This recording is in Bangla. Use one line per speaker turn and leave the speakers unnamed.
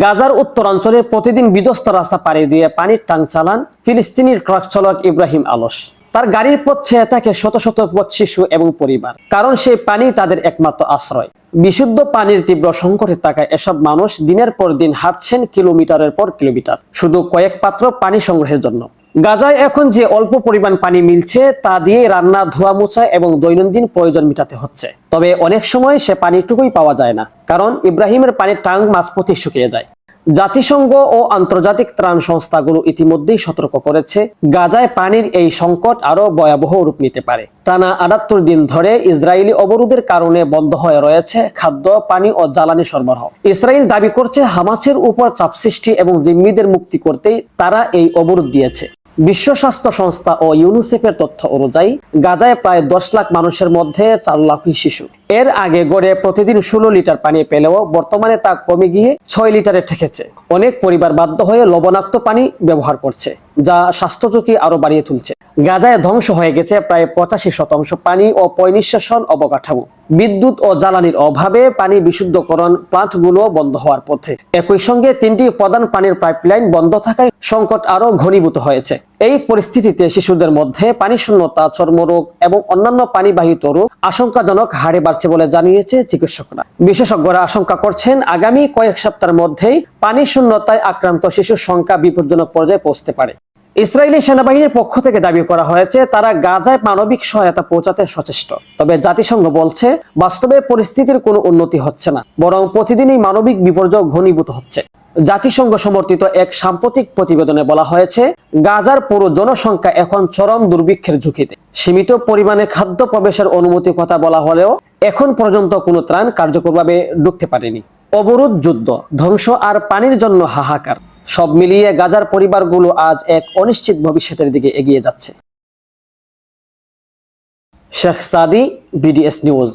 গাজার উত্তরাঞ্চলে প্রতিদিন বিধ্বস্ত রাস্তা পাড়ি দিয়ে পানির টাং চালান ফিলিস্তিনির ট্রাক চালক ইব্রাহিম আলস। তার গাড়ির পথ ছেয়ে থাকে শত শত পথ শিশু এবং পরিবার, কারণ সেই পানি তাদের একমাত্র আশ্রয়। বিশুদ্ধ পানির তীব্র সংকটে থাকা এসব মানুষ দিনের পর দিন হাঁটছেন কিলোমিটারের পর কিলোমিটার, শুধু কয়েক পাত্র পানি সংগ্রহের জন্য। গাজায় এখন যে অল্প পরিমাণ পানি মিলছে, তা দিয়ে রান্না, ধোয়া, মোছা এবং দৈনন্দিন প্রয়োজন মেটাতে হচ্ছে। তবে অনেক সময় সে পানিটুকুই পাওয়া যায় না, কারণ ইব্রাহিমের পানির টাং মাঝপথে শুকিয়ে যায়। জাতিসংঘ ও আন্তর্জাতিক ত্রাণ সংস্থাগুলো ইতিমধ্যেই সতর্ক করেছে, গাজায় পানির এই সংকট আরও ভয়াবহ রূপ নিতে পারে। টানা আটাত্তর দিন ধরে ইসরায়েলি অবরোধের কারণে বন্ধ হয়ে রয়েছে খাদ্য, পানি ও জ্বালানি সরবরাহ। ইসরায়েল দাবি করছে, হামাসের উপর চাপ সৃষ্টি এবং জিম্মিদের মুক্তি করতেই তারা এই অবরোধ দিয়েছে। বিশ্ব স্বাস্থ্য সংস্থা ও ইউনিসেফের তথ্য অনুযায়ী, গাজায় প্রায় দশ লাখ মানুষের মধ্যে চার লাখই শিশু। এর আগে গড়ে প্রতিদিন ষোলো লিটার পানি পেলেও বর্তমানে তা কমে গিয়ে ছয় লিটারে ঠেকেছে। অনেক পরিবার বাধ্য হয়ে লবণাক্ত পানি ব্যবহার করছে, যা স্বাস্থ্য ঝুঁকি আরও বাড়িয়ে তুলছে। গাজায় ধ্বংস হয়ে গেছে প্রায় পঁচাশি শতাংশ পানি ও পয়নিঃশ্বাসন অবকাঠামো। বিদ্যুৎ ও জ্বালানির অভাবে পানি বিশুদ্ধকরণ প্লান্টগুলো বন্ধ হওয়ার পথে। একই সঙ্গে তিনটি প্রধান পানির পাইপলাইন বন্ধ থাকায় সংকট আরও ঘনীভূত হয়েছে। এই পরিস্থিতিতে শিশুদের মধ্যে পানি শূন্যতা, চর্মরোগ এবং অন্যান্য পানিবাহিত রোগ আশঙ্কাজনক হারে বাড়ছে বলে জানিয়েছে চিকিৎসকরা। বিশেষজ্ঞরা আশঙ্কা করছেন, আগামী কয়েক সপ্তাহের মধ্যেই পানি শূন্যতায় আক্রান্ত শিশুর সংখ্যা বিপজ্জনক পর্যায়ে পৌঁছতে পারে। ইসরায়েলি সেনাবাহিনীর পক্ষ থেকে দাবি করা হয়েছে, তারা গাজায় মানবিক সহায়তা পৌঁছাতে সচেষ্ট। তবে জাতিসংঘ বলছে, বাস্তবে পরিস্থিতির কোনো উন্নতি হচ্ছে না, বরং প্রতিদিনই মানবিক বিপর্যয় ঘনীভূত হচ্ছে। জাতিসংঘ সমর্থিত এক সাম্প্রতিক প্রতিবেদনে বলা হয়েছে, গাজার পুরো জনসংখ্যা এখন চরম দুর্ভিক্ষের ঝুঁকিতে। সীমিত পরিমাণে খাদ্য প্রবেশের অনুমতির কথা বলা হলেও এখন পর্যন্ত কোনো ত্রাণ কার্যকরভাবে ঢুকতে পারেনি। অবরোধ যুদ্ধ, ধ্বংস আর পানির জন্য হাহাকার, সব মিলিয়ে গাজার পরিবারগুলো আজ এক অনিশ্চিত ভবিষ্যতের দিকে এগিয়ে যাচ্ছে। Sheikh Sadi, BDS news.